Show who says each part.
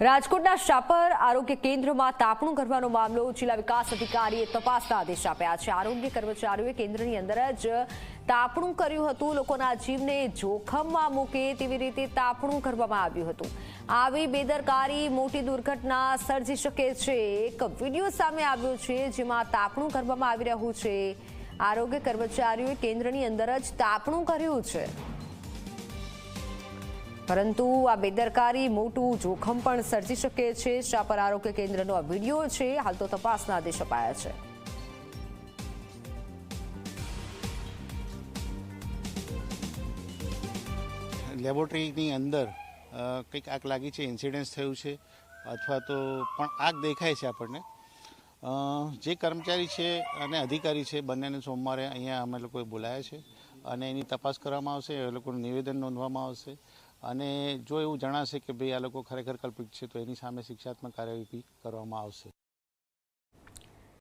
Speaker 1: રાજકોટના શાપર આરોગ્ય કેન્દ્રમાં તાપણું કરવાનો મામલો, જિલ્લા વિકાસ અધિકારીએ તપાસના આદેશ આપ્યા છે. આરોગ્ય કર્મચારીઓએ કેન્દ્રની અંદર જ તાપણું કર્યું હતું. લોકોના જીવને જોખમમાં મૂકે તેવી રીતે તાપણું કરવામાં આવ્યું હતું. આવી બેદરકારી, મોટી દુર્ઘટના સર્જી શકે છે. એક વીડિયો સામે આવ્યો છે જેમાં તાપણું કરવામાં આવી રહ્યું છે. આરોગ્ય કર્મચારીઓએ કેન્દ્રની અંદર જ તાપણું કર્યું છે. પરંતુ આ બેદરકારી મોટું જોખમ પણ સર્જી શકે છે. શાપર આરોગ્ય કેન્દ્રનો આ વીડિયો છે, હાલ તો તપાસના આદેશ અપાયા છે.
Speaker 2: લેબોરેટરીની અંદર કંઈક આગ લાગી છે, ઇન્સિડન્સ થયું છે, અથવા તો પણ આગ દેખાય છે આપણને. જે કર્મચારી છે અને અધિકારી છે, બંનેને સોમવારે અહીંયા અમે લોકોએ બોલાયા છે અને એની તપાસ કરવામાં આવશે, એ લોકોનું નિવેદન નોંધવામાં આવશે. અને જો એવું જણાશે કે ભાઈ આ લોકો ખરેખર કલ્પિત છે, તો એની સામે શિક્ષાત્મક કાર્યવાહી કરવામાં આવશે.